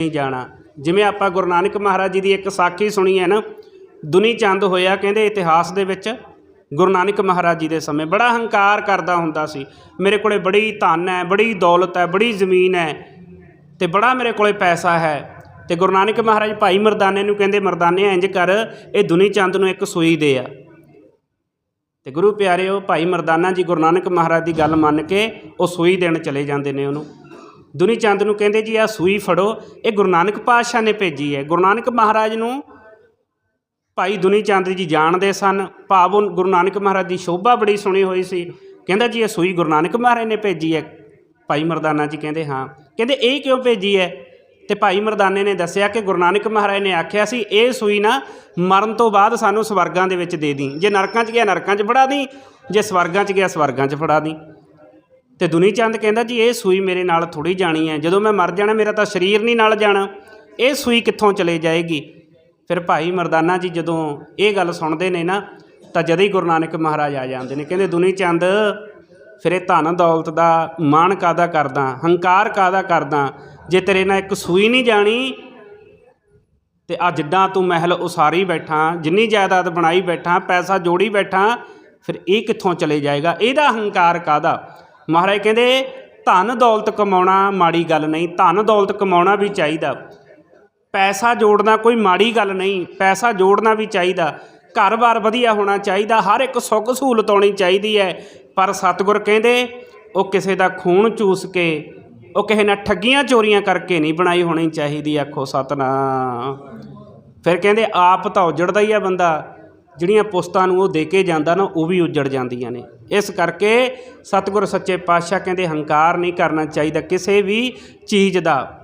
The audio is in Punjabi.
ਨਹੀਂ ਜਾਣਾ। ਜਿਵੇਂ ਆਪਾਂ ਗੁਰੂ ਨਾਨਕ ਮਹਾਰਾਜ ਜੀ ਦੀ ਇੱਕ ਸਾਖੀ ਸੁਣੀ ਹੈ ਨਾ, ਦੁਨੀ ਚੰਦ ਹੋਇਆ ਕਹਿੰਦੇ ਇਤਿਹਾਸ ਦੇ ਵਿੱਚ ਗੁਰੂ ਨਾਨਕ ਮਹਾਰਾਜ ਜੀ ਦੇ ਸਮੇਂ। ਬੜਾ ਹੰਕਾਰ ਕਰਦਾ ਹੁੰਦਾ ਸੀ। ਮੇਰੇ ਕੋਲੇ ਬੜੀ ਧਨ ਹੈ, ਬੜੀ ਦੌਲਤ ਹੈ, ਬੜੀ ਜ਼ਮੀਨ ਹੈ ਤੇ ਬੜਾ ਮੇਰੇ ਕੋਲੇ ਪੈਸਾ ਹੈ। ਤੇ ਗੁਰੂ ਨਾਨਕ ਮਹਾਰਾਜ ਭਾਈ ਮਰਦਾਨੇ ਨੂੰ ਕਹਿੰਦੇ, ਮਰਦਾਨੇ, ਇੰਜ ਕਰ, ਇਹ ਦੁਨੀ ਚੰਦ ਨੂੰ ਇੱਕ ਸੂਈ ਦੇ ਆ। ਤੇ ਗੁਰੂ ਪਿਆਰਿਓ, ਭਾਈ ਮਰਦਾਨਾ ਜੀ ਗੁਰੂ ਨਾਨਕ ਮਹਾਰਾਜ ਦੀ ਗੱਲ ਮੰਨ ਕੇ ਉਹ ਸੂਈ ਦੇਣ ਚਲੇ ਜਾਂਦੇ ਨੇ ਉਹਨੂੰ। ਦੁਨੀ ਚੰਦ ਨੂੰ ਕਹਿੰਦੇ ਜੀ ਆ ਸੂਈ ਫੜੋ, ਇਹ ਗੁਰੂ ਨਾਨਕ ਪਾਤਸ਼ਾਹ ਨੇ ਭੇਜੀ ਹੈ। ਗੁਰੂ ਨਾਨਕ ਮਹਾਰਾਜ ਨੂੰ ਭਾਈ ਦੁਨੀ ਚੰਦ ਜੀ ਜਾਣਦੇ ਸਨ। ਭਾਵ ਉਹ ਗੁਰੂ ਨਾਨਕ ਮਹਾਰਾਜ ਦੀ ਸ਼ੋਭਾ ਬੜੀ ਸੁਣੀ ਹੋਈ ਸੀ। ਕਹਿੰਦਾ ਜੀ, ਇਹ ਸੂਈ ਗੁਰੂ ਨਾਨਕ ਮਹਾਰਾਜ ਨੇ ਭੇਜੀ ਹੈ। ਭਾਈ ਮਰਦਾਨਾ ਜੀ ਕਹਿੰਦੇ, ਹਾਂ। ਕਹਿੰਦੇ, ਇਹ ਕਿਉਂ ਭੇਜੀ ਹੈ? ਤੇ ਭਾਈ ਮਰਦਾਨੇ ਨੇ ਦੱਸਿਆ ਕਿ ਗੁਰੂ ਨਾਨਕ ਮਹਾਰਾਜ ਨੇ ਆਖਿਆ ਸੀ, ਇਹ ਸੂਈ ਨਾ ਮਰਨ ਤੋਂ ਬਾਅਦ ਸਾਨੂੰ ਸਵਰਗਾਂ ਦੇ ਵਿੱਚ ਦੇ ਦੀ। ਜੇ ਨਰਕਾਂ 'ਚ ਗਿਆ, ਨਰਕਾਂ 'ਚ ਫੜਾ ਦੀ। ਜੇ ਸਵਰਗਾਂ 'ਚ ਗਿਆ, ਸਵਰਗਾਂ 'ਚ ਫੜਾ ਦੀ। ਤੇ ਦੁਨੀ ਚੰਦ ਕਹਿੰਦਾ ਜੀ, ਇਹ ਸੂਈ ਮੇਰੇ ਨਾਲ ਥੋੜੀ ਜਾਣੀ ਹੈ। ਜਦੋਂ ਮੈਂ ਮਰ ਜਾਣਾ, ਮੇਰਾ ਤਾਂ ਸਰੀਰ ਨਹੀਂ ਨਾਲ ਜਾਣਾ। ਇਹ ਸੂਈ ਕਿੱਥੋਂ ਚਲੇ ਜਾਏਗੀ? ਫਿਰ ਭਾਈ ਮਰਦਾਨਾ ਜੀ ਜਦੋਂ ਇਹ ਗੱਲ ਸੁਣਦੇ ਨੇ ਨਾ, ਤਾਂ ਜਦ ਹੀ ਗੁਰੂ ਨਾਨਕ ਮਹਾਰਾਜ ਆ ਜਾਂਦੇ ਨੇ। ਕਹਿੰਦੇ ਦੁਨੀ ਚੰਦ ਫਿਰ ਇਹ ਧਨ ਦੌਲਤ ਦਾ ਮਾਣ ਕਾਦਾ ਕਰਦਾ? ਹੰਕਾਰ ਕਾਦਾ ਕਰਦਾ? ਜੇ ਤੇਰੇ ਨਾਲ ਇੱਕ ਸੂਈ ਨਹੀਂ ਜਾਣੀ, ਤੇ ਆ ਜਿੱਦਾਂ ਤੂੰ ਮਹਿਲ ਉਸਾਰੀ ਬੈਠਾ, ਜਿੰਨੀ ਜਾਇਦਾਦ ਬਣਾਈ ਬੈਠਾ, ਪੈਸਾ ਜੋੜੀ ਬੈਠਾ, ਫਿਰ ਇਹ ਕਿੱਥੋਂ ਚਲੇ ਜਾਏਗਾ? ਇਹਦਾ ਹੰਕਾਰ ਕਾਦਾ ਮਹਾਰਾਜ ਕਹਿੰਦੇ, ਧਨ ਦੌਲਤ ਕਮਾਉਣਾ ਮਾੜੀ ਗੱਲ ਨਹੀਂ, ਧਨ ਦੌਲਤ ਕਮਾਉਣਾ ਵੀ ਚਾਹੀਦਾ। ਪੈਸਾ ਜੋੜਨਾ ਕੋਈ ਮਾੜੀ ਗੱਲ ਨਹੀਂ, ਪੈਸਾ ਜੋੜਨਾ ਵੀ ਚਾਹੀਦਾ। ਘਰ-ਬਾਰ ਵਧੀਆ ਹੋਣਾ ਚਾਹੀਦਾ, ਹਰ ਇੱਕ ਸੁੱਖ ਸਹੂਲਤ ਆਉਣੀ ਚਾਹੀਦੀ ਹੈ। ਪਰ ਸਤਿਗੁਰ ਕਹਿੰਦੇ, ਉਹ ਕਿਸੇ ਦਾ ਖੂਨ ਚੂਸ ਕੇ, ਉਹ ਕਿਸੇ ਨਾਲ ਠੱਗੀਆਂ ਚੋਰੀਆਂ ਕਰਕੇ ਨਹੀਂ ਬਣਾਈ ਹੋਣੀ ਚਾਹੀਦੀ, ਆਖੋ ਸਤਨਾਮ। ਫਿਰ ਕਹਿੰਦੇ, ਆਪ ਤਾਂ ਉਜੜਦਾ ਹੀ ਆ ਬੰਦਾ। ਜਿਹੜੀਆਂ ਪੁਸਤਾਂ ਨੂੰ ਉਹ ਦੇ ਕੇ ਜਾਂਦਾ ਨਾ, ਉਹ ਵੀ ਉਜੜ ਜਾਂਦੀਆਂ ਨੇ। ਇਸ ਕਰਕੇ ਸਤਿਗੁਰ ਸੱਚੇ ਪਾਤਸ਼ਾਹ ਕਹਿੰਦੇ, ਹੰਕਾਰ ਨਹੀਂ ਕਰਨਾ ਚਾਹੀਦਾ ਕਿਸੇ ਵੀ ਚੀਜ਼ ਦਾ।